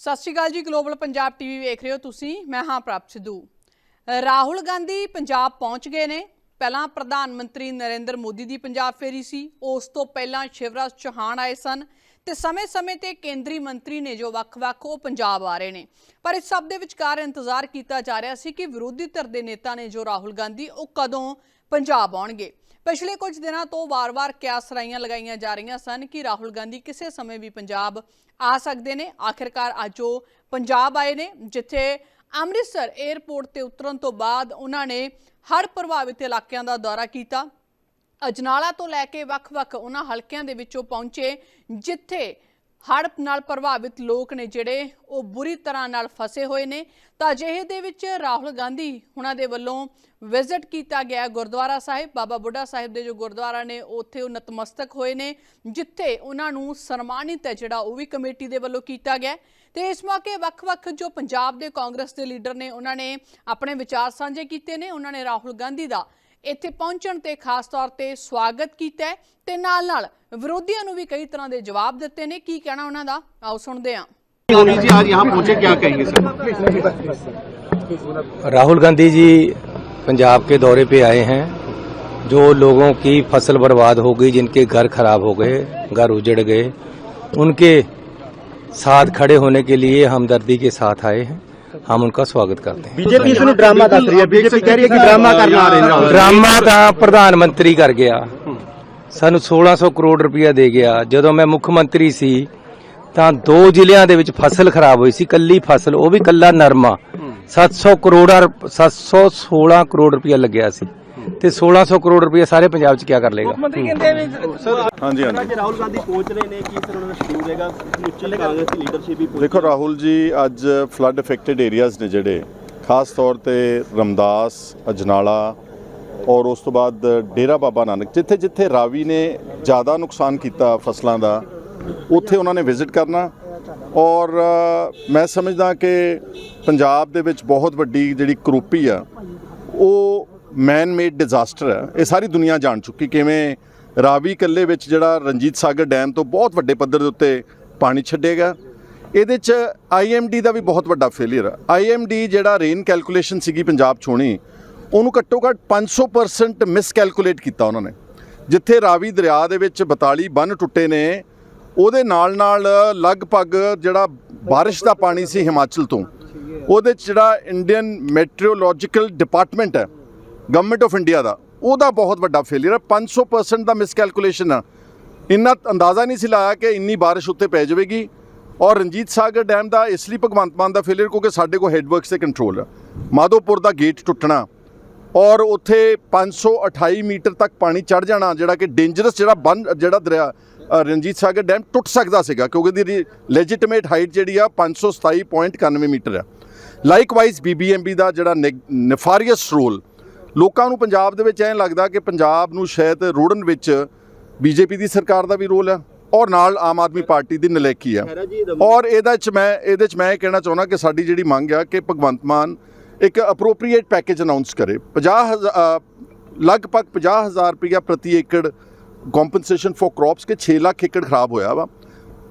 ਸਤਿ ਸ਼੍ਰੀ ਅਕਾਲ ਜੀ global Punjab TV ਵੇਖ ਰਹੇ ਹੋ ਤੁਸੀਂ, ਮੈਂ ਹਾਂ ਪ੍ਰਭ ਸਿੱਧੂ। ਰਾਹੁਲ ਗਾਂਧੀ ਪੰਜਾਬ ਪਹੁੰਚ ਗਏ ਨੇ। ਪਹਿਲਾਂ ਪ੍ਰਧਾਨ ਮੰਤਰੀ ਨਰਿੰਦਰ ਮੋਦੀ ਦੀ ਪੰਜਾਬ ਫੇਰੀ ਸੀ, ਉਸ ਤੋਂ ਪਹਿਲਾਂ ਸ਼ਿਵਰਾਜ ਚੌਹਾਨ ਆਏ ਸਨ ਤੇ ਸਮੇਂ-ਸਮੇਂ ਤੇ ਕੇਂਦਰੀ ਮੰਤਰੀ ਨੇ ਜੋ ਵੱਖ-ਵੱਖ ਉਹ ਪੰਜਾਬ ਆ ਰਹੇ ਨੇ। ਪਰ ਇਸ ਸਭ ਦੇ ਵਿਚਕਾਰ ਇੰਤਜ਼ਾਰ ਕੀਤਾ ਜਾ ਰਿਹਾ ਸੀ ਕਿ ਵਿਰੋਧੀ ਧਿਰ ਦੇ ਨੇਤਾ ਨੇ ਜੋ ਰਾਹੁਲ ਗਾਂਧੀ, ਉਹ ਕਦੋਂ ਪੰਜਾਬ ਆਉਣਗੇ। ਪਿਛਲੇ ਕੁਝ ਦਿਨਾਂ ਤੋਂ ਵਾਰ-ਵਾਰ ਕਿਆਸ ਰਾਈਆਂ ਲਗਾਈਆਂ ਜਾ ਰਹੀਆਂ ਸਨ ਕਿ ਰਾਹੁਲ ਗਾਂਧੀ ਕਿਸੇ ਸਮੇਂ ਵੀ ਪੰਜਾਬ ਆ ਸਕਦੇ ਨੇ। ਆਖਿਰਕਾਰ ਅੱਜ ਉਹ ਪੰਜਾਬ ਆਏ ਨੇ, ਜਿੱਥੇ ਅੰਮ੍ਰਿਤਸਰ 에ਅਰਪੋਰਟ ਤੇ ਉਤਰਨ ਤੋਂ ਬਾਅਦ ਉਹਨਾਂ ਨੇ ਹਰ ਪ੍ਰਭਾਵਿਤ ਇਲਾਕਿਆਂ ਦਾ ਦੌਰਾ ਕੀਤਾ। ਅਜਨਾਲਾ ਤੋਂ ਲੈ ਕੇ ਵੱਖ-ਵੱਖ ਉਹਨਾਂ ਹਲਕਿਆਂ ਦੇ ਵਿੱਚੋਂ ਪਹੁੰਚੇ, ਜਿੱਥੇ ਹੜ੍ਹ ਨਾਲ ਪ੍ਰਭਾਵਿਤ ਲੋਕ ਨੇ ਜਿਹੜੇ ਉਹ ਬੁਰੀ ਤਰ੍ਹਾਂ ਨਾਲ ਫਸੇ ਹੋਏ ਨੇ। ਤਾਂ ਅਜਿਹੇ ਦੇ ਵਿੱਚ ਰਾਹੁਲ ਗਾਂਧੀ ਉਹਨਾਂ ਦੇ ਵੱਲੋਂ ਵਿਜ਼ਿਟ ਕੀਤਾ ਗਿਆ ਗੁਰਦੁਆਰਾ ਸਾਹਿਬ। ਬਾਬਾ ਬੁੱਢਾ ਸਾਹਿਬ ਦੇ ਜੋ ਗੁਰਦੁਆਰਾ ਨੇ, ਉੱਥੇ ਉਹ ਨਤਮਸਤਕ ਹੋਏ ਨੇ, ਜਿੱਥੇ ਉਹਨਾਂ ਨੂੰ ਸਨਮਾਨਿਤ ਹੈ ਜਿਹੜਾ ਉਹ ਵੀ ਕਮੇਟੀ ਦੇ ਵੱਲੋਂ ਕੀਤਾ ਗਿਆ। ਤੇ ਇਸ ਮੌਕੇ ਵੱਖ-ਵੱਖ ਜੋ ਪੰਜਾਬ ਦੇ ਕਾਂਗਰਸ ਦੇ ਲੀਡਰ ਨੇ, ਉਹਨਾਂ ਨੇ ਆਪਣੇ ਵਿਚਾਰ ਸਾਂਝੇ ਕੀਤੇ ਨੇ। ਉਹਨਾਂ ਨੇ ਰਾਹੁਲ ਗਾਂਧੀ ਦਾ ਇੱਥੇ ਪਹੁੰਚਣ ਤੇ ਖਾਸ ਤੌਰ ਤੇ ਸਵਾਗਤ ਕੀਤਾ ਹੈ ਤੇ ਨਾਲ-ਨਾਲ ਵਿਰੋਧੀਆਂ ਨੂੰ ਵੀ ਕਈ ਤਰ੍ਹਾਂ ਦੇ ਜਵਾਬ ਦਿੱਤੇ ਨੇ ਕੀ ਕਹਿਣਾ ਉਹਨਾਂ ਦਾ ਆਓ ਸੁਣਦੇ ਹਾਂ मोदी जी आज यहाँ पहुंचे क्या कहेंगे सर राहुल गांधी जी पंजाब के दौरे पे आए हैं जो लोगों की फसल बर्बाद हो गई जिनके घर खराब हो गए घर उजड़ गए उनके साथ खड़े होने के लिए हमदर्दी के साथ आए हैं हम उनका स्वागत करते हैं बीजेपी इसमें ड्रामा दस रही है बीजेपी कह रही है कि ड्रामा करना आ रहे हैं ਡਰਾਮਾ ਤਾਂ ਪ੍ਰਧਾਨ ਮੰਤਰੀ ਕਰ ਗਿਆ ਸਾਨੂੰ 1600 ਕਰੋੜ ਰੁਪਇਆ ਦੇ ਗਿਆ ਜਦੋਂ ਮੈਂ ਮੁੱਖ ਮੰਤਰੀ ਸੀ ਤਾਂ ਦੋ ਜ਼ਿਲ੍ਹਿਆਂ ਦੇ ਵਿੱਚ ਫਸਲ ਖਰਾਬ ਹੋਈ ਸੀ ਕੱਲੀ ਫਸਲ ਉਹ ਵੀ ਕੱਲਾ ਨਰਮਾ 700 ਕਰੋੜ 716 ਕਰੋੜ ਰੁਪਇਆ ਲੱਗਿਆ ਸੀ ਤੇ 1600 ਕਰੋੜ ਰੁਪਇਆ ਸਾਰੇ ਪੰਜਾਬ 'ਚ ਕੀ ਕਰ ਲੇਗਾ ਹਾਂਜੀ ਹਾਂਜੀ। ਅੱਜ ਰਾਹੁਲ ਗਾਂਧੀ ਪਹੁੰਚ ਰਹੇ ਨੇ ਕੀ ਸਰ ਉਹਨਾਂ ਦਾ ਸ਼ਡਿਊਲ ਹੈਗਾ? ਸਮੁੱਚੀ ਕਾਂਗਰਸ ਦੀ ਲੀਡਰਸ਼ਿਪ ਵੀ ਪਹੁੰਚ। ਦੇਖੋ ਰਾਹੁਲ ਜੀ ਅੱਜ ਫਲੱਡ ਇਫੈਕਟਡ ਏਰੀਆਜ਼ ਨੇ ਜਿਹੜੇ ਖਾਸ ਤੌਰ ਤੇ ਰਮਦਾਸ ਅਜਨਾਲਾ ਔਰ ਉਸ ਤੋਂ ਬਾਅਦ ਡੇਰਾ ਬਾਬਾ ਨਾਨਕ ਜਿੱਥੇ ਜਿੱਥੇ ਰਾਵੀ ਨੇ ਜ਼ਿਆਦਾ ਨੁਕਸਾਨ ਕੀਤਾ ਫਸਲਾਂ ਦਾ ਉੱਥੇ ਉਹਨਾਂ ਨੇ ਵਿਜ਼ਿਟ ਕਰਨਾ। ਔਰ ਮੈਂ ਸਮਝਦਾ ਕਿ ਪੰਜਾਬ ਦੇ ਵਿੱਚ ਬਹੁਤ ਵੱਡੀ ਜਿਹੜੀ ਕਰੋਪੀ ਆ ਉਹ ਮੈਨ ਮੇਡ ਡਿਜ਼ਾਸਟਰ ਹੈ। ਇਹ ਸਾਰੀ ਦੁਨੀਆ ਜਾਣ ਚੁੱਕੀ। ਕਿਵੇਂ ਰਾਵੀ ਕੱਲੇ ਵਿੱਚ ਜਿਹੜਾ ਰਣਜੀਤ ਸਾਗਰ ਡੈਮ ਤੋਂ ਬਹੁਤ ਵੱਡੇ ਪੱਧਰ ਦੇ ਉੱਤੇ ਪਾਣੀ ਛੱਡੇਗਾ। ਇਹਦੇ ਚ ਆਈਐਮਡੀ ਦਾ ਵੀ ਬਹੁਤ ਵੱਡਾ ਫੇਲਿਅਰ ਹੈ। ਆਈਐਮਡੀ ਜਿਹੜਾ ਰੇਨ ਕੈਲਕੂਲੇਸ਼ਨ ਸੀਗੀ ਪੰਜਾਬ 'ਚ ਹੋਣੀ ਉਹਨੂੰ ਘੱਟੋ ਘੱਟ 500% ਮਿਸ ਕੈਲਕੂਲੇਟ ਕੀਤਾ ਉਹਨਾਂ ਨੇ। ਜਿੱਥੇ ਰਾਵੀ ਦਰਿਆ ਦੇ ਵਿੱਚ 42 ਬੰਨ ਟੁੱਟੇ ਨੇ, ਉਹਦੇ ਨਾਲ ਨਾਲ ਲਗਭਗ ਜਿਹੜਾ ਬਾਰਿਸ਼ ਦਾ ਪਾਣੀ ਸੀ ਹਿਮਾਚਲ ਤੋਂ, ਉਹਦੇ 'ਚ ਜਿਹੜਾ ਇੰਡੀਅਨ ਮੈਟਰੋਲੋਜੀਕਲ ਡਿਪਾਰਟਮੈਂਟ ਹੈ ਗਵਰਨਮੈਂਟ ਆਫ ਇੰਡੀਆ ਦਾ, ਉਹਦਾ ਬਹੁਤ ਵੱਡਾ ਫੇਲਿਅਰ ਹੈ। 500% ਦਾ ਮਿਸਕੈਲਕੂਲੇਸ਼ਨ ਆ। ਇੰਨਾ ਅੰਦਾਜ਼ਾ ਨਹੀਂ ਸੀ ਲਾਇਆ ਕਿ ਇੰਨੀ ਬਾਰਿਸ਼ ਉੱਤੇ ਪੈ ਜਾਵੇਗੀ। ਔਰ ਰਣਜੀਤ ਸਾਗਰ ਡੈਮ ਦਾ, ਇਸ ਲਈ ਭਗਵੰਤ ਮਾਨ ਦਾ ਫੇਲਿਅਰ ਕਿਉਂਕਿ ਸਾਡੇ ਕੋਲ ਹੈਡਵਰਕਸ ਤੇ ਕੰਟਰੋਲ ਆ। ਮਾਧੋਪੁਰ ਦਾ ਗੇਟ ਟੁੱਟਣਾ। ਔਰ ਉੱਥੇ 528 ਮੀਟਰ ਤੱਕ ਪਾਣੀ ਚੜ ਜਾਣਾ, ਜਿਹੜਾ ਕਿ ਡੇਂਜਰਸ ਜਿਹੜਾ ਬੰਨ, ਜਿਹੜਾ ਦਰਿਆ ਰਣਜੀਤ ਸਾਗਰ ਡੈਮ ਟੁੱਟ ਸਕਦਾ ਸੀਗਾ, ਕਿਉਂਕਿ ਦੀ ਲੈਜੀਟੀਮੇਟ ਹਾਈਟ ਜਿਹੜੀ ਆ 527.91 ਮੀਟਰ ਹੈ ਲਾਈਕਵਾਈਜ਼ ਬੀਬੀਐਮਬੀ ਦਾ ਜਿਹੜਾ ਨਿਫਾਰੀਅਸ ਰੋਲ ਲੋਕਾਂ ਨੂੰ ਪੰਜਾਬ ਦੇ ਵਿੱਚ ਐਂ ਲੱਗਦਾ ਕਿ ਪੰਜਾਬ ਨੂੰ ਸ਼ਾਇਦ ਰੋੜਨ ਵਿੱਚ ਬੀਜੇਪੀ ਦੀ ਸਰਕਾਰ ਦਾ ਵੀ ਰੋਲ ਹੈ ਔਰ ਨਾਲ ਆਮ ਆਦਮੀ ਪਾਰਟੀ ਦੀ ਨਲੇਕੀ ਆ ਔਰ ਇਹਦੇ ਚ ਮੈਂ ਇਹਦੇ ਚ ਮੈਂ ਇਹ ਕਹਿਣਾ ਚਾਹੁੰਦਾ ਕਿ ਸਾਡੀ ਜਿਹੜੀ ਮੰਗ ਆ ਕਿ ਭਗਵੰਤ ਮਾਨ ਇੱਕ ਅਪਰੋਪਰੀਏਟ ਪੈਕੇਜ ਅਨਾਉਂਸ ਕਰੇ। 50 ਲਗਭਗ 50000 ਰੁਪਇਆ ਪ੍ਰਤੀ ਏਕੜ ਕੰਪਨਸੇਸ਼ਨ ਫॉर ਕ੍ਰੌਪਸ ਕੇ 6 ਲੱਖ ਏਕੜ ਖਰਾਬ ਹੋਇਆ ਵਾ।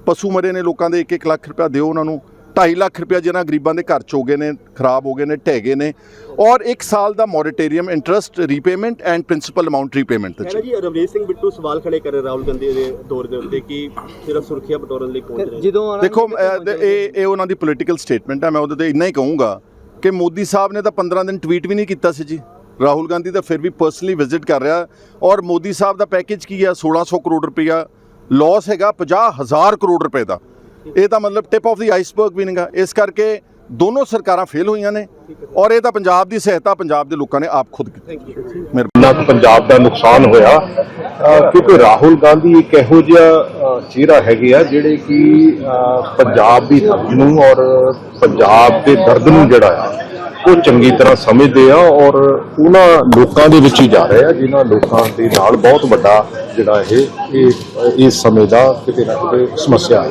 ਪਸ਼ੂ ਮਰੇ ਨੇ ਲੋਕਾਂ ਦੇ 1-1 ਲੱਖ ਰੁਪਇਆ ਦਿਓ ਉਹਨਾਂ ਨੂੰ। 2.5 ਲੱਖ ਰੁਪਇਆ ਜਿਹਨਾਂ ਗਰੀਬਾਂ ਦੇ ਘਰ ਚ ਹੋ ਗਏ ਨੇ ਖਰਾਬ ਹੋ ਗਏ ਨੇ ਢਹਿ ਗਏ ਨੇ। ਔਰ 1 ਸਾਲ ਦਾ moratorium interest repayment and principal amount repayment ਤੇ ਜੀ ਰਵਨੀਤ ਸਿੰਘ ਬਿੱਟੂ ਸਵਾਲ ਖੜੇ ਕਰ ਰਹੇ ਰਾਹੁਲ ਗਾਂਧੀ ਦੇ ਦੌਰ ਦੇ ਉੱਤੇ ਕਿ ਸਿਰਫ ਸੁਰੱਖਿਆ ਬਟੋਰਨ ਲਈ ਪਹੁੰਚ ਰਹੇ ਜਦੋਂ ਦੇਖੋ ਇਹ ਇਹ ਉਹਨਾਂ ਦੀ ਪੋਲੀਟੀਕਲ ਸਟੇਟਮੈਂਟ ਹੈ ਮੈਂ ਉਹਦੇ ਤੇ ਇੰਨਾ ਹੀ ਕਹੂੰਗਾ ਕਿ ਮੋਦੀ ਸਾਹਿਬ ਨੇ ਤਾਂ 15 ਦਿਨ ਟਵੀਟ ਵੀ ਨਹੀਂ ਕੀਤਾ ਸੀ ਜੀ। ਰਾਹੁਲ ਗਾਂਧੀ ਤਾਂ ਫਿਰ ਵੀ ਪਰਸਨਲੀ ਵਿਜ਼ਿਟ ਕਰ ਰਿਹਾ ਔਰ ਮੋਦੀ ਸਾਹਿਬ ਦਾ ਪੈਕੇਜ ਕੀ ਆ? 1600 ਕਰੋੜ ਰੁਪਇਆ ਲਾਸ ਹੈਗਾ 50000 ਕਰੋੜ ਰੁਪਏ ਦਾ। ਇਹ ਤਾਂ ਮਤਲਬ ਟਿਪ ਆਫ ਦੀ ਆਈਸਬਰਗ ਵੀ ਨਹੀਂਗਾ ਇਸ ਕਰਕੇ ਦੋਨੋਂ ਸਰਕਾਰਾਂ ਫੇਲ ਹੋਈਆਂ ਨੇ ਔਰ ਇਹ ਤਾਂ ਪੰਜਾਬ ਦੀ ਸਹਾਇਤਾ ਪੰਜਾਬ ਦੇ ਲੋਕਾਂ ਨੇ ਆਪ ਖੁਦ ਕੀਤੀ। ਮਿਹਰਬਾਨੀ। ਪੰਜਾਬ ਦਾ ਨੁਕਸਾਨ ਹੋਇਆ ਕਿਉਂਕਿ ਰਾਹੁਲ ਗਾਂਧੀ ਇੱਕ ਇਹੋ ਜਿਹਾ ਚਿਹਰਾ ਹੈਗੇ ਆ ਜਿਹੜੇ ਕਿ ਪੰਜਾਬ ਦੀ ਧਰਤੀ ਨੂੰ ਔਰ ਪੰਜਾਬ ਦੇ ਦਰਦ ਨੂੰ ਜਿਹੜਾ ਆ ਉਹ ਚੰਗੀ ਤਰ੍ਹਾਂ ਸਮਝਦੇ ਆ ਔਰ ਉਹਨਾਂ ਲੋਕਾਂ ਦੇ ਵਿੱਚ ਹੀ ਜਾ ਰਹੇ ਆ ਜਿਨ੍ਹਾਂ ਲੋਕਾਂ ਦੇ ਨਾਲ ਬਹੁਤ ਵੱਡਾ ਜਿਹੜਾ ਇਹ ਇਹ ਇਸ ਸਮੇਂ ਦਾ ਕਿਤੇ ਨਾ ਕਿਤੇ ਸਮੱਸਿਆ ਹੈ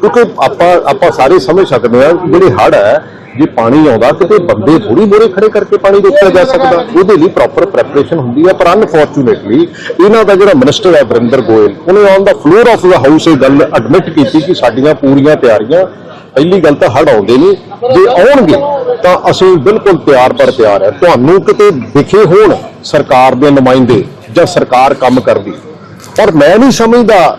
ਕਿਉਂਕਿ ਆਪਾਂ ਆਪਾਂ ਸਾਰੇ ਸਮਝ ਸਕਦੇ ਹਾਂ ਜਿਹੜੇ ਹੜ੍ਹ ਹੈ, ਜੇ ਪਾਣੀ ਆਉਂਦਾ, ਕਿਤੇ ਬੰਦੇ ਥੋੜੀ ਮੋਰੇ ਖੜੇ ਕਰਕੇ ਪਾਣੀ ਰੋਕਿਆ ਜਾ ਸਕਦਾ। ਉਹਦੇ ਲਈ ਪ੍ਰੋਪਰ ਪ੍ਰੈਪਰੇਸ਼ਨ ਹੁੰਦੀ ਹੈ, ਪਰ ਅਨਫੋਰਚੂਨੇਟਲੀ ਇਹਨਾਂ ਦਾ ਜਿਹੜਾ ਮਿਨਿਸਟਰ ਹੈ ਵਰਿੰਦਰ ਗੋਇਲ, ਉਹਨੇ on the floor of the house ਇਹ ਗੱਲ ਐਡਮਿਟ ਕੀਤੀ ਕਿ ਸਾਡੀਆਂ ਪੂਰੀਆਂ ਤਿਆਰੀਆਂ, ਪਹਿਲੀ ਗੱਲ ਤਾਂ ਹੜ ਆਉਂਦੇ ਨਹੀਂ ਜੇ ਆਉਣਗੇ ਤਾਂ ਅਸੀਂ ਬਿਲਕੁਲ ਤਿਆਰ ਪਰ ਤਿਆਰ ਹੈ। ਤੁਹਾਨੂੰ ਕਿਤੇ ਦਿਖੇ ਹੋਣ ਸਰਕਾਰ ਦੇ ਨੁਮਾਇੰਦੇ ਜਾਂ ਸਰਕਾਰ ਕੰਮ ਕਰਦੀ। ਔਰ ਮੈਂ ਨਹੀਂ ਸਮਝਦਾ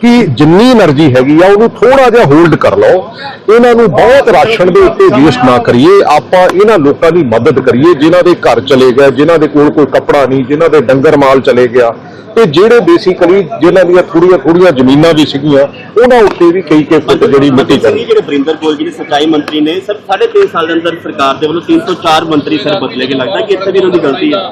ਕਿ ਜਿੰਨੀ એનર્ਜੀ ਹੈਗੀ ਆ ਉਹਨੂੰ ਥੋੜਾ ਜਿਹਾ ਹੋਲਡ ਕਰ ਲਓ। ਇਹਨਾਂ ਨੂੰ ਬਹੁਤ ਰਾਸ਼ਨ ਦੇ ਉੱਤੇ ਵੇਸਟ ਨਾ ਕਰੀਏ। ਆਪਾਂ ਇਹਨਾਂ ਲੋਕਾਂ ਦੀ ਮਦਦ ਕਰੀਏ ਜਿਨ੍ਹਾਂ ਦੇ ਘਰ ਚਲੇ ਗਏ ਜਿਨ੍ਹਾਂ ਦੇ ਕੋਲ ਕੋਈ ਕੱਪੜਾ ਨਹੀਂ ਜਿਨ੍ਹਾਂ ਦੇ ਡੰਗਰ ਮਾਲ ਚਲੇ ਗਿਆ। ਤੇ ਜਿਹੜੇ ਬੇਸਿਕਲੀ ਜਿਨ੍ਹਾਂ ਦੀਆਂ ਥੋੜੀਆਂ ਥੋੜੀਆਂ ਜ਼ਮੀਨਾਂ ਵੀ ਸੀਗੀਆਂ ਉਹਨਾਂ ਉੱਤੇ ਵੀ ਕਈ ਕਈ ਜਿਹੜੀ ਮਿੱਟੀ ਚੜੀ ਜਿਹੜੇ ਬ੍ਰਿੰਦਰ ਕੋਲ ਜਿਹੜੇ ਸਚਾਈ ਮੰਤਰੀ ਨੇ ਸਰ 3.5 ਸਾਲ ਦੇ ਅੰਦਰ ਸਰਕਾਰ ਦੇ ਵੱਲੋਂ 304 ਮੰਤਰੀ ਸਰ ਬਦਲੇ ਗਏ। ਲੱਗਦਾ ਕਿ ਇੱਥੇ ਵੀ ਉਹਨਾਂ ਦੀ ਗਲਤੀ ਆ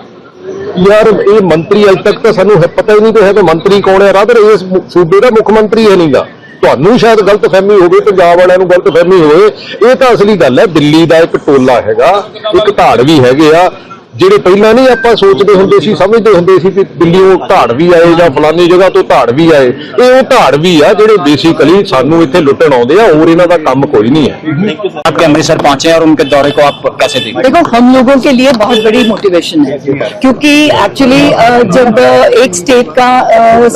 ਯਾਰ, ਇਹ ਮੰਤਰੀ ਅਜੇ ਤੱਕ ਤਾਂ ਸਾਨੂੰ ਹੈ ਪਤਾ ਹੀ ਨਹੀਂ ਕਿ ਹੈ ਕਿ ਮੰਤਰੀ ਕੌਣ ਹੈ। ਰਾਦਰ ਇਸ ਸੂਬੇ ਦਾ ਮੁੱਖ ਮੰਤਰੀ ਹੈ ਨਹੀਂਗਾ ਤੁਹਾਨੂੰ ਸ਼ਾਇਦ ਗਲਤਫਹਿਮੀ ਹੋਵੇ, ਪੰਜਾਬ ਵਾਲਿਆਂ ਨੂੰ ਗਲਤਫਹਿਮੀ ਹੋਵੇ। ਇਹ ਤਾਂ ਅਸਲੀ ਗੱਲ ਹੈ, ਦਿੱਲੀ ਦਾ ਇੱਕ ਟੋਲਾ ਹੈਗਾ, ਇੱਕ ਧਾੜ ਵੀ ਹੈਗੇ ਆ। ਜਿਹੜੇ ਪਹਿਲਾਂ ਨਹੀਂ ਆਪਾਂ ਸੋਚਦੇ ਹੁੰਦੇ ਸੀ ਸਮਝਦੇ ਹੁੰਦੇ ਸੀ ਕਿ ਦਿੱਲੀੋਂ ਧਾੜ ਵੀ ਆਏ ਜਾਂ ਫਲਾਨੀ ਜਗ੍ਹਾ ਤੋਂ ਧਾੜ ਵੀ ਆਏ ਇਹ ਉਹ ਧਾੜ ਵੀ ਆ ਜਿਹੜੇ ਬੇਸਿਕਲੀ ਸਾਨੂੰ ਇੱਥੇ ਲੁੱਟਣ ਆਉਂਦੇ ਆ ਹੋਰ ਇਹਨਾਂ ਦਾ ਕੰਮ ਕੋਈ ਨਹੀਂ ਹੈ ਥੈਂਕ ਯੂ ਸਰ आपके अमृतसर पहुंचे हैं और उनके दौरे को आप कैसे देखते हैं देखो हम लोगों के लिए बहुत बड़ी मोटिवेशन है क्योंकि एक्चुअली जब अ, एक स्टेट का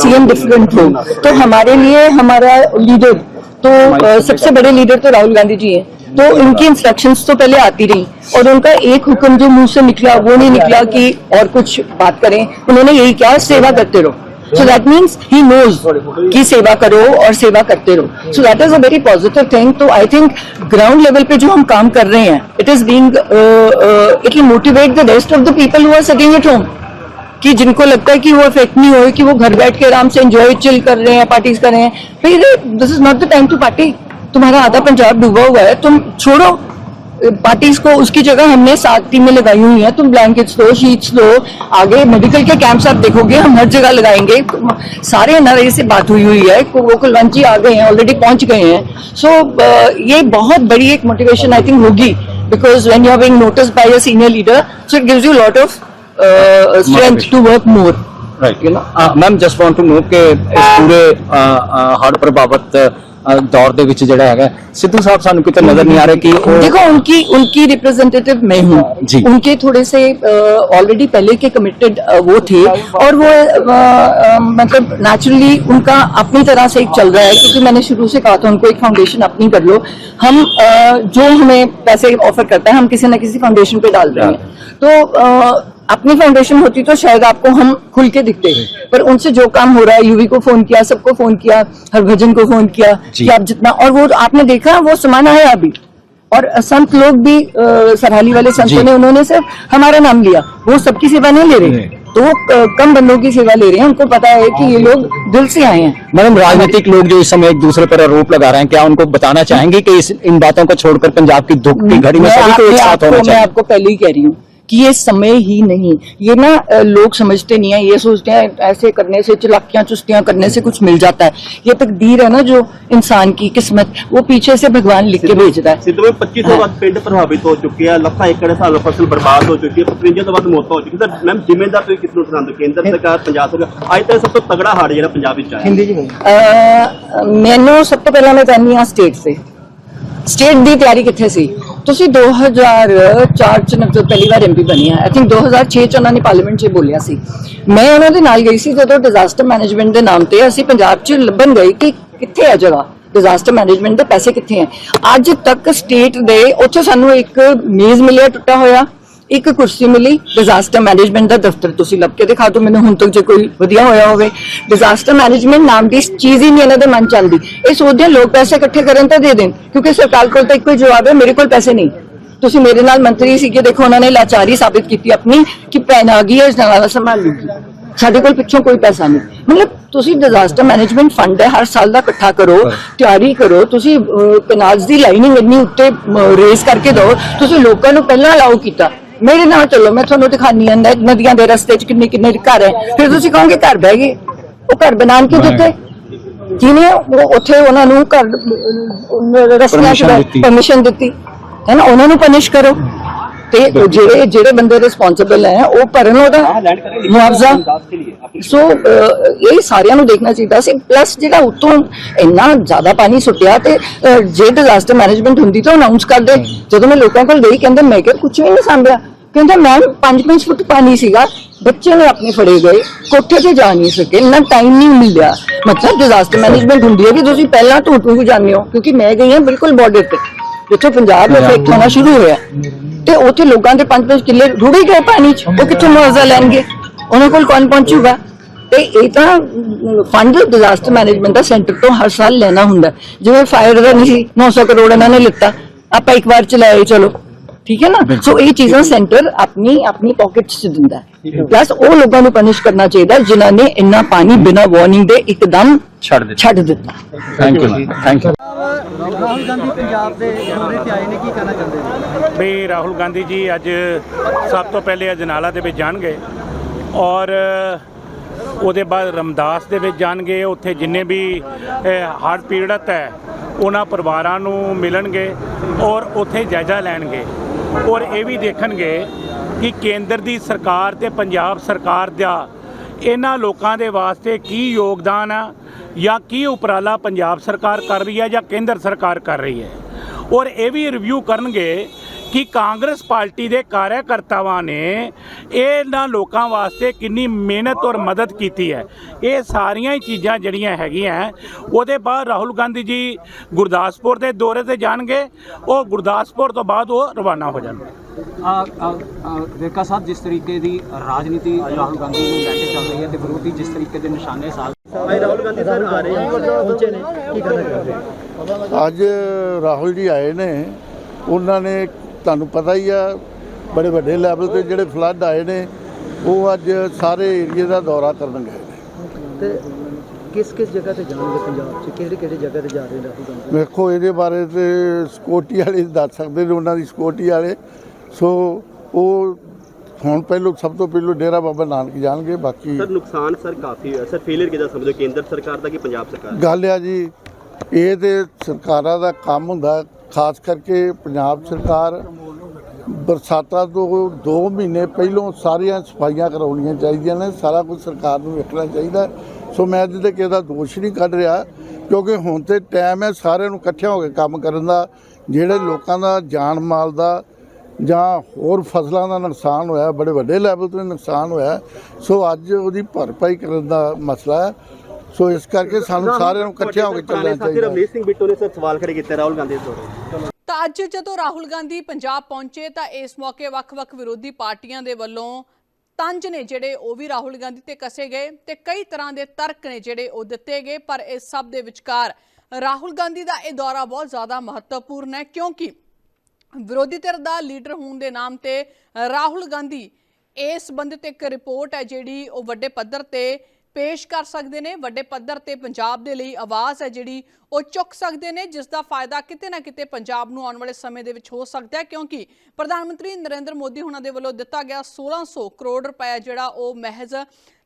सीएम डिफरेंट हो तो हमारे लिए हमारा लीडर तो अ, सबसे बड़े लीडर तो राहुल गांधी जी हैं तो उनकी इंस्ट्रक्शंस तो पहले आती रही और उनका एक हुक्म जो मुँह से निकला वो नहीं निकला कि और कुछ बात करें। उन्होंने यही कहा सेवा करते रहो। So that means he knows कि सेवा करो और सेवा करते रहो। So that is a very positive thing तो आई थिंक ग्राउंड लेवल पे जो हम काम कर रहे हैं it is being it will motivate the rest of the people who are sitting at home कि जिनको लगता है कि वो इफ़ेक्ट नहीं हो कि वो घर बैठ के आराम से एंजॉय चिल कर रहे हैं पार्टीज़ कर रहे हैं। फिर this is not the time to party तुम्हारा आधा पंजाब डूबा हुआ है तुम छोड़ो। पार्टीज़ को उसकी जगह हमने सात टीमें लगाई हुई हैं तुम ब्लैंकेट्स दो शीट्स दो आगे मेडिकल के कैंप्स आप देखोगे हम हर जगह लगाएँगे। सारे एनआरए से बात हुई हुई है वो कुलवंत जी आ गए हैं ऑलरेडी पहुँच गए हैं। सो so, uh, ये बहुत बड़ी एक मोटिवेशन आई थिंक होगी because when you having notice by a senior leader so it gives you lot of strength to work more right you know ma'am just want to know के पूरे हर प्रभावित ਪ੍ਰਭਾਵਿਤ ਅ, ਦੌਰ ਦੇ ਵਿੱਚ ਜਿਹੜਾ ਹੈਗਾ ਸਿੱਧੂ ਸਾਹਿਬ ਸਾਨੂੰ ਕਿਤੇ ਨਜ਼ਰ ਨਹੀਂ ਆ ਰਿਹਾ ਕਿ ਉਹ देखो उनकी उनकी रिप्रेजेंटेटिव मैं हूँ जी। उनके थोड़े से ऑलरेडी पहले के कमिटेड वो थे और वो अ, अ, मतलब नेचुरली उनका अपनी तरह से एक चल रहा है क्योंकि मैंने शुरू से कहा था उनको एक फाउंडेशन अपनी कर लो हम अ, जो हमें पैसे ऑफर करता है हम किसी न किसी फाउंडेशन पे डाल रहे हैं तो अ, अपनी फाउंडेशन होती तो शायद आपको हम खुल के दिखते। पर उनसे जो काम हो रहा है यूवी को फ़ोन किया सबको फ़ोन किया हरभजन को फ़ोन किया कि आप जितना और वो आपने देखा वो सामान आया अभी। और संत लोग भी सरहाली वाले संतों ने उन्होंने सिर्फ़ हमारा नाम लिया। वो सबकी सेवा नहीं ले रहे। तो वो कम बंदों की सेवा ले रहे हैं। उनको पता है कि ये लोग दिल से आए हैं। मैडम राजनीतिक लोग जो इस समय एक दूसरे पर आरोप लगा रहे हैं क्या उनको बताना चाहेंगे कि इस इन बातों को छोड़कर पंजाब की दुख की घड़ी में सभी को एक साथ होना मैं आपको पहले ही कह रही हूँ। कि ये समय ही नहीं ये ना अ, लोग समझते नहीं है ये सोचते हैं ऐसे करने से चलाकियां चुस्तियां करने से कुछ मिल जाता है ये तकदीर है ना जो इंसान की किस्मत वो पीछे से भगवान लिख के भेजता है ਸਿੱਧੂ ਵਿੱਚ 2500 ਵੱਧ ਪਿੰਡ ਪ੍ਰਭਾਵਿਤ ਹੋ ਚੁੱਕੇ ਆ ਲੱਖਾਂ ਏਕੜ ਹਿਸਾਬ ਫਸਲ ਬਰਬਾਦ ਹੋ ਚੁੱਕੀ ਹੈ 55 ਤੋਂ ਵੱਧ ਮੌਤਾਂ ਹੋ ਚੁੱਕੀਆਂ ਸਰ ਮੈਮ ਜ਼ਿੰਮੇਦਾਰ ਤੁਸੀਂ ਕਿਸ ਨੂੰ ਠਹਿਰਾਉਂਦੇ ਹੋ? ਕੇਂਦਰ ਸਰਕਾਰ ਪੰਜਾਬ ਸਰਕਾਰ ਅੱਜ ਤੱਕ ਸਭ ਤੋਂ ਤਗੜਾ ਹਾੜ ਜਿਹੜਾ ਪੰਜਾਬ ਵਿੱਚ ਆਇਆ ਹਿੰਦੀ ਚ ਅਹ ਮੈਨੂੰ ਸਭ ਤੋਂ ਪਹਿਲਾਂ ਮੈਂ ਕਹਿੰਦੀ ਹਾਂ ਸਟੇਟ ਸੇ ਸਟੇਟ ਦੀ ਤਿਆਰੀ ਕਿੱਥੇ ਸੀ? ਤੁਸੀਂ 2004 ਚ ਨਕਦ ਪਹਿਲੀ ਵਾਰ ਐਮਪੀ ਬਣੀ ਆ। ਆਈ ਥਿੰਕ 2006 ਚ ਉਹਨਾਂ ਨੇ ਪਾਰਲੀਮੈਂਟ 'ਚ ਬੋਲਿਆ ਸੀ। ਮੈਂ ਉਹਨਾਂ ਦੇ ਨਾਲ ਗਈ ਸੀ ਜਦੋਂ ਡਿਜ਼ਾਸਟਰ ਮੈਨੇਜਮੈਂਟ ਦੇ ਨਾਮ ਤੇ ਅਸੀਂ ਪੰਜਾਬ 'ਚ ਲੱਭਣ ਗਏ ਕਿ ਕਿੱਥੇ ਹੈ ਜਗ੍ਹਾ? ਡਿਜ਼ਾਸਟਰ ਮੈਨੇਜਮੈਂਟ ਦੇ ਪੈਸੇ ਕਿੱਥੇ ਹੈ ਅੱਜ ਤੱਕ ਸਟੇਟ ਦੇ ਉੱਥੇ ਸਾਨੂੰ ਇੱਕ ਮੇਜ਼ ਮਿਲਿਆ, ਟੁੱਟਾ ਹੋਇਆ। ਇੱਕ ਕੁਰਸੀ ਮਿਲੀ ਡਿਜ਼ਾਸਟਰ ਮੈਨੇਜਮੈਂਟ ਦਾ ਦਫ਼ਤਰ ਤੁਸੀਂ ਲੱਭ ਕੇ ਦਿਖਾ ਦਿਓ ਮੈਨੂੰ ਹੁਣ ਤੱਕ ਜੇ ਕੋਈ ਵਧੀਆ ਹੋਇਆ ਹੋਵੇ। ਡਿਜ਼ਾਸਟਰ ਮੈਨੇਜਮੈਂਟ ਨਾਮ ਦੀ ਚੀਜ਼ ਹੀ ਨਹੀਂ ਇਹਨਾਂ ਦੇ ਮਨ ਚ ਆਉਂਦੀ। ਇਹ ਸੋਚਦੇ ਆ ਲੋਕ ਪੈਸੇ ਇਕੱਠੇ ਕਰਨ ਤਾਂ ਦੇ ਦੇਣ ਕਿਉਂਕਿ ਸਰਕਾਰ ਕੋਲ ਤਾਂ ਇੱਕੋ ਹੀ ਜਵਾਬ ਹੈ ਮੇਰੇ ਕੋਲ ਪੈਸੇ ਨਹੀਂ। ਤੁਸੀਂ ਮੇਰੇ ਨਾਲ ਮੰਤਰੀ ਸੀਗੇ ਦੇਖੋ ਉਹਨਾਂ ਨੇ ਲਾਚਾਰੀ ਸਾਬਿਤ ਕੀਤੀ ਆਪਣੀ ਕਿ ਪੈਨ ਆ ਗਈ ਹੈ ਇਸ ਨਾਲ ਸੰਭਾਲ ਲੂਗੀ ਸਾਡੇ ਕੋਲ ਪਿੱਛੋਂ ਕੋਈ ਪੈਸਾ ਨਹੀਂ। ਮਤਲਬ ਤੁਸੀਂ ਡਿਜ਼ਾਸਟਰ ਮੈਨੇਜਮੈਂਟ ਫੰਡ ਹੈ ਹਰ ਸਾਲ ਦਾ ਇਕੱਠਾ ਕਰੋ ਤਿਆਰੀ ਕਰੋ ਤੁਸੀਂ ਕਨਾਲਸ ਦੀ ਲਾਈਨਿੰਗ ਇੰਨੀ ਉੱਤੇ ਰੇਸ ਕਰਕੇ ਦਿਓ। ਤੁਸੀਂ ਲੋਕਾਂ ਨੂੰ ਪਹਿਲਾਂ ਅਲਾਉ ਕੀਤਾ। ਮੇਰੇ ਨਾਲ ਚੱਲੋ ਮੈਂ ਤੁਹਾਨੂੰ ਦਿਖਾਣੀ ਆ ਨਦੀਆਂ ਦੇ ਰਸਤੇ 'ਚ ਕਿੰਨੇ ਕਿੰਨੇ ਘਰ ਹੈ ਫਿਰ ਤੁਸੀਂ ਕਹੋਗੇ ਘਰ ਬਹਿ ਗਏ? ਉਹ ਘਰ ਬਣਾਉਣ ਕਿਉਂ ਦਿੱਤੇ? ਜਿਹਨੇ ਉਹ ਉੱਥੇ ਉਹਨਾਂ ਨੂੰ ਘਰ ਰਸਤਿਆਂ 'ਚ। ਪਰਮਿਸ਼ਨ ਦਿੱਤੀ। ਹੈ ਨਾ? ਉਹਨਾਂ ਨੂੰ ਪਨਿਸ਼ ਕਰੋ। ਤੇ ਉਹ ਜਿਹੜੇ ਜਿਹੜੇ ਬੰਦੇ ਰਿਸਪੌਂਸਿਬਲ ਹੈ ਉਹ ਭਰਨ ਉਹਦਾ ਮੁਆਵਜ਼ਾ। ਸੋ ਇਹ ਸਾਰਿਆਂ ਨੂੰ ਦੇਖਣਾ ਚਾਹੀਦਾ ਸੀ। ਪਲੱਸ ਜਿਹੜਾ ਉਤੋਂ ਇੰਨਾ ਜ਼ਿਆਦਾ ਪਾਣੀ ਸੁੱਟਿਆ ਤੇ ਜੇ ਡਿਜ਼ਾਸਟਰ ਮੈਨੇਜਮੈਂਟ ਹੁੰਦੀ ਤਾਂ ਅਨਾਉਂਸ ਕਰਦੇ ਜਦੋਂ ਮੈਂ ਲੋਕਾਂ ਕੋਲ ਗਈ ਕਹਿੰਦੇ ਮੈਂ ਕਿਹਾ ਕੁਝ ਵੀ ਨਹੀਂ ਸਾਂਭਿਆ। ਕਹਿੰਦਾ ਮੈਮ 5-5 ਫੁੱਟ ਪਾਣੀ ਸੀਗਾ। ਬੱਚੇ ਨੇ ਆਪਣੇ ਫੜੇ ਗਏ। ਕੋਠੇ ਤੇ ਜਾ ਨਹੀਂ ਸਕੇ। ਇੰਨਾ ਟਾਈਮ ਨਹੀਂ ਮਿਲਿਆ। ਮਤਲਬ ਡਿਜ਼ਾਸਟਰ ਮੈਨੇਜਮੈਂਟ ਹੁੰਦੀ ਹੈ ਕਿ ਤੁਸੀਂ ਪਹਿਲਾਂ ਢੂਟ ਨੂੰ ਜਾਂਦੇ ਹੋ। ਕਿਉਂਕਿ ਮੈਂ ਗਈ ਹਾਂ ਬਿਲਕੁਲ ਬਾਰਡਰ ਤੇ। ਜਿੱਥੇ ਪੰਜਾਬ ਇਫੈਕਟ ਹੋਣਾ ਸ਼ੁਰੂ ਹੋਇਆ। ਤੇ ਉੱਥੇ ਲੋਕਾਂ ਦੇ 5-5 ਕਿੱਲੇ ਰੁੜੀ ਗਏ ਪਾਣੀ 'ਚ। ਉਹ ਕਿੱਥੋਂ ਮੁਆਵਜ਼ਾ ਲੈਣਗੇ? ਉਹਨਾਂ ਕੋਲ ਕੌਣ ਪਹੁੰਚੂਗਾ? ਤੇ ਇਹ ਤਾਂ ਫੰਡ ਡਿਜ਼ਾਸਟਰ ਮੈਨੇਜਮੈਂਟ ਦਾ ਸੈਂਟਰ ਤੋਂ ਹਰ ਸਾਲ ਲੈਣਾ ਹੁੰਦਾ। ਜਿਵੇਂ ਫਾਇਰ ਦਾ ਨਹੀਂ ਸੀ 900 ਕਰੋੜ ਇਹਨਾਂ ਨੇ ਲਿੱਤਾ। ਆਪਾਂ ਇੱਕ ਵਾਰ ਚਲਾਏ ਚਲੋ। ਠੀਕ ਹੈ ਨਾ? ਸੋ ਇਹ ਚੀਜ਼ਾਂ ਸੈਂਟਰ ਆਪਣੀ ਆਪਣੀ ਪਾਕਟ 'ਚ ਦਿੰਦਾ ਪਲੱਸ ਉਹ ਲੋਕਾਂ ਨੂੰ ਪਨਿਸ਼ ਕਰਨਾ ਚਾਹੀਦਾ ਜਿਨ੍ਹਾਂ ਨੇ ਇੰਨਾ ਪਾਣੀ ਬਿਨਾਂ ਵਾਰਨਿੰਗ ਦੇ ਇੱਕਦਮ ਛੱਡ ਦਿੱਤਾ। ਛੱਡ ਦਿੱਤਾ। Thank you thank you Rahul Gandhi Punjab ਦੇ ਦੌਰੇ ਤੇ ਆਏ ਨੇ ਕੀ ਕਹਿਣਾ ਚਾਹੁੰਦੇ ਨੇ? ਵੀ ਰਾਹੁਲ ਗਾਂਧੀ ਜੀ ਅੱਜ ਸਭ ਤੋਂ ਪਹਿਲੇ ਅਜਨਾਲਾ ਦੇ ਵਿੱਚ ਜਾਣਗੇ ਔਰ ਉਹਦੇ ਬਾਅਦ ਰਮਦਾਸ ਦੇ ਵਿੱਚ ਜਾਣਗੇ, ਉੱਥੇ ਜਿੰਨੇ ਵੀ ਹੜ੍ਹ ਪੀੜਤ ਹੈ, ਉਹਨਾਂ ਪਰਿਵਾਰਾਂ ਨੂੰ ਮਿਲਣਗੇ ਔਰ ਉੱਥੇ ਜਾਇਜ਼ਾ ਲੈਣਗੇ। ਔਰ ਇਹ ਵੀ ਦੇਖਣਗੇ ਕਿ ਕੇਂਦਰ ਦੀ ਸਰਕਾਰ ਤੇ ਪੰਜਾਬ ਸਰਕਾਰ ਦਾ ਇਹਨਾਂ ਲੋਕਾਂ ਦੇ ਵਾਸਤੇ ਕੀ ਯੋਗਦਾਨ ਆ ਜਾਂ ਕੀ ਉਪਰਾਲਾ ਪੰਜਾਬ ਸਰਕਾਰ ਕਰ ਰਹੀ ਹੈ ਜਾਂ ਕੇਂਦਰ ਸਰਕਾਰ ਕਰ ਰਹੀ ਹੈ। ਔਰ ਇਹ ਵੀ ਰਿਵਿਊ ਕਰਨਗੇ ਕਿ ਕਾਂਗਰਸ ਪਾਰਟੀ ਦੇ ਕਾਰਜਕਰਤਾਵਾਂ ਨੇ ਇਹਨਾਂ ਲੋਕਾਂ ਵਾਸਤੇ ਕਿੰਨੀ ਮਿਹਨਤ ਔਰ ਮਦਦ ਕੀਤੀ ਹੈ। ਇਹ ਸਾਰੀਆਂ ਹੀ ਚੀਜ਼ਾਂ ਜਿਹੜੀਆਂ ਹੈਗੀਆਂ ਉਹਦੇ ਬਾਅਦ ਰਾਹੁਲ ਗਾਂਧੀ ਜੀ ਗੁਰਦਾਸਪੁਰ ਦੇ ਦੌਰੇ ਤੇ ਜਾਣਗੇ ਉਹ ਗੁਰਦਾਸਪੁਰ ਤੋਂ ਬਾਅਦ ਉਹ ਰਵਾਨਾ ਹੋ ਜਾਣਗੇ। ਵੇਰਕਾ ਸਾਹਿਬ ਜਿਸ ਤਰੀਕੇ ਦੀ ਰਾਜਨੀਤੀ ਰਾਹੁਲ ਗਾਂਧੀ ਨੂੰ ਲੈ ਕੇ ਚੱਲ ਰਹੀ ਹੈ ਤੇ ਵਿਰੋਧੀ ਜਿਸ ਤਰੀਕੇ ਦੇ ਨਿਸ਼ਾਨੇ ਸਾਧ ਰਾਹੁਲ ਗਾਂਧੀ ਸਰ ਆ ਰਹੇ ਪਹੁੰਚੇ ਨੇ। ਕੀ ਕਹਿਣਾ ਚਾਹੁੰਦੇ ਅੱਜ ਰਾਹੁਲ ਜੀ ਆਏ ਨੇ ਉਹਨਾਂ ਨੇ ਤੁਹਾਨੂੰ ਪਤਾ ਹੀ ਆ ਬੜੇ ਵੱਡੇ ਲੈਵਲ ਤੇ ਜਿਹੜੇ ਫਲੱਡ ਆਏ ਨੇ ਉਹ ਅੱਜ ਸਾਰੇ ਏਰੀਏ ਦਾ ਦੌਰਾ ਕਰਨ ਗਏ ਨੇ। ਤੇ ਕਿਸ ਕਿਸ ਜਗ੍ਹਾ ਤੇ ਜਾਣਗੇ ਪੰਜਾਬ 'ਚ? ਕਿਹੜੀ ਕਿਹੜੀ ਜਗ੍ਹਾ ਤੇ ਜਾ ਰਹੇ ਨੇ ਰਾਹੁਲ ਗਾਂਧੀ? ਵੇਖੋ ਇਹਦੇ ਬਾਰੇ ਤੇ ਸਕੋਟੀ ਵਾਲੇ ਦੱਸ ਸਕਦੇ ਨੇ ਉਹਨਾਂ ਦੀ ਸਕੋਟੀ ਵਾਲੇ। ਸੋ ਉਹ ਹੁਣ ਪਹਿਲੋਂ ਸਭ ਤੋਂ ਪਹਿਲੋਂ ਡੇਰਾ ਬਾਬਾ ਨਾਨਕ ਜਾਣਗੇ ਬਾਕੀ ਸਰ ਨੁਕਸਾਨ ਸਰ ਕਾਫੀ ਹੋਇਆ। ਸਰ ਫੇਲਿਅਰ ਕਿਹਦਾ ਸਮਝੋ ਕੇਂਦਰ ਸਰਕਾਰ ਦਾ ਕਿ ਪੰਜਾਬ ਸਰਕਾਰ ਦਾ? ਗੱਲ ਆ ਜੀ ਇਹ ਤੇ ਸਰਕਾਰਾਂ ਦਾ ਕੰਮ ਹੁੰਦਾ ਖਾਸ ਕਰਕੇ ਪੰਜਾਬ ਸਰਕਾਰ ਬਰਸਾਤਾਂ ਤੋਂ 2 ਮਹੀਨੇ ਪਹਿਲੋਂ ਸਾਰੀਆਂ ਸਫਾਈਆਂ ਕਰਾਉਣੀਆਂ ਚਾਹੀਦੀਆਂ ਨੇ, ਸਾਰਾ ਕੁਝ ਸਰਕਾਰ ਨੂੰ ਵੇਖਣਾ ਚਾਹੀਦਾ ਸੋ ਮੈਂ ਅੱਜ ਤੇ ਕਿਸੇ ਦਾ ਦੋਸ਼ ਨਹੀਂ ਕੱਢ ਰਿਹਾ, ਕਿਉਂਕਿ ਹੁਣ ਤੇ ਟਾਈਮ ਹੈ, ਸਾਰਿਆਂ ਨੂੰ ਇਕੱਠਿਆਂ ਹੋ ਕੇ ਕੰਮ ਕਰਨ ਦਾ, ਜਿਹੜੇ ਲੋਕਾਂ ਦਾ ਜਾਨ ਮਾਲ ਦਾ ਜਾਂ ਹੋਰ ਫਸਲਾਂ ਦਾ ਨੁਕਸਾਨ ਹੋਇਆ, ਬੜੇ ਵੱਡੇ ਲੈਵਲ ਤੇ ਨੁਕਸਾਨ ਹੋਇਆ। ਸੋ ਅੱਜ ਉਹਦੀ ਭਰਪਾਈ ਕਰਨ ਦਾ ਮਸਲਾ ਹੈ। ਸੋ ਇਸ ਕਰਕੇ ਸਾਨੂੰ ਸਾਰਿਆਂ ਨੂੰ ਇਕੱਠਿਆਂ ਹੋ ਕੇ ਚੱਲਣਾ ਸਾਥੀ ਚਾਹੀਦਾ ਹੈ। ਰਮੇਸ਼ ਸਿੰਘ ਬਿੱਟੂ ਨੇ ਸਰ ਸਵਾਲ ਖੜੇ ਕੀਤੇ ਰਾਹੁਲ ਗਾਂਧੀ ਦੇ ਦੌਰੇ। ਤਾਂ ਅੱਜ ਜਦੋਂ ਰਾਹੁਲ ਗਾਂਧੀ ਪੰਜਾਬ ਪਹੁੰਚੇ ਤਾਂ ਇਸ ਮੌਕੇ ਵੱਖ-ਵੱਖ ਵਿਰੋਧੀ ਪਾਰਟੀਆਂ ਦੇ ਵੱਲੋਂ ਤੰਜ ਨੇ ਜਿਹੜੇ ਉਹ ਵੀ ਰਾਹੁਲ ਗਾਂਧੀ ਤੇ ਕਸੇ ਗਏ ਤੇ ਕਈ ਤਰ੍ਹਾਂ ਦੇ ਤਰਕ ਨੇ ਜਿਹੜੇ ਉਹ ਦਿੱਤੇ ਗਏ ਪਰ ਇਸ ਸਭ ਦੇ ਵਿਚਕਾਰ ਰਾਹੁਲ ਗਾਂਧੀ ਦਾ ਇਹ ਦੌਰਾ ਬਹੁਤ ਜ਼ਿਆਦਾ ਮਹੱਤਵਪੂਰਨ ਹੈ ਕਿਉਂਕਿ ਵਿਰੋਧੀ ਧਿਰ ਦਾ ਲੀਡਰ ਹੋਣ ਦੇ ਨਾਮ ਤੇ ਰਾਹੁਲ ਗਾਂਧੀ ਇਸ ਸੰਬੰਧਿਤ ਇੱਕ ਰਿਪੋਰਟ ਹੈ ਜਿਹੜੀ ਉਹ ਵੱਡੇ ਪੱਧਰ ਤੇ ਪੇਸ਼ ਕਰ ਸਕਦੇ ਨੇ। ਵੱਡੇ ਪੱਧਰ ਤੇ ਪੰਜਾਬ ਦੇ ਲਈ ਆਵਾਜ਼ ਹੈ ਜਿਹੜੀ, ਉਹ ਚੁੱਕ ਸਕਦੇ ਨੇ, ਜਿਸ ਦਾ ਫਾਇਦਾ ਕਿਤੇ ਨਾ ਕਿਤੇ ਪੰਜਾਬ ਨੂੰ ਆਉਣ ਵਾਲੇ ਸਮੇਂ ਦੇ ਵਿੱਚ ਹੋ ਸਕਦਾ ਹੈ, ਕਿਉਂਕਿ ਪ੍ਰਧਾਨ ਮੰਤਰੀ ਨਰਿੰਦਰ ਮੋਦੀ ਹੁਣਾਂ ਦੇ ਵੱਲੋਂ ਦਿੱਤਾ ਗਿਆ 1600 ਕਰੋੜ ਰੁਪਏ ਜਿਹੜਾ ਉਹ ਮਹਿਜ਼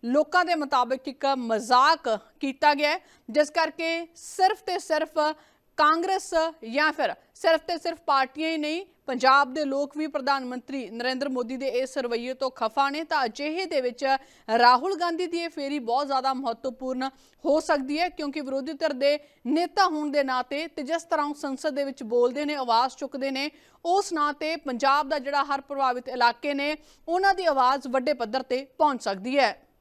ਲੋਕਾਂ ਦੇ ਮੁਤਾਬਕ ਇੱਕ ਮਜ਼ਾਕ ਕੀਤਾ ਗਿਆ ਜਿਸ ਕਰਕੇ ਸਿਰਫ ਤੇ ਸਿਰਫ ਕਾਂਗਰਸ ਜਾਂ ਫਿਰ ਸਿਰਫ ਤੇ ਸਿਰਫ ਪਾਰਟੀਆਂ ਹੀ ਨਹੀਂ, ਪੰਜਾਬ ਦੇ ਲੋਕ ਵੀ ਪ੍ਰਧਾਨ ਮੰਤਰੀ ਨਰਿੰਦਰ ਮੋਦੀ ਦੇ ਇਸ ਰਵੱਈਏ ਤੋਂ ਖਫਾ ਨੇ, ਤਾਂ ਅਜਿਹੇ ਦੇ ਵਿੱਚ ਰਾਹੁਲ ਗਾਂਧੀ ਦੀ ਇਹ ਫੇਰੀ ਬਹੁਤ ਜ਼ਿਆਦਾ ਮਹੱਤਵਪੂਰਨ ਹੋ ਸਕਦੀ ਹੈ, ਕਿਉਂਕਿ ਵਿਰੋਧੀ ਧਿਰ ਦੇ ਨੇਤਾ ਹੋਣ ਦੇ ਨਾਤੇ ਤੇ ਜਿਸ ਤਰ੍ਹਾਂ ਉਹ ਸੰਸਦ ਦੇ ਵਿੱਚ ਬੋਲਦੇ ਨੇ, ਆਵਾਜ਼ ਚੁੱਕਦੇ ਨੇ, ਉਸ ਨਾਂ ਤੇ ਪੰਜਾਬ ਦਾ ਜਿਹੜਾ ਹਰ ਪ੍ਰਭਾਵਿਤ ਇਲਾਕੇ ਨੇ, ਉਹਨਾਂ ਦੀ ਆਵਾਜ਼ ਵੱਡੇ ਪੱਧਰ ਤੇ ਪਹੁੰਚ ਸਕਦੀ ਹੈ।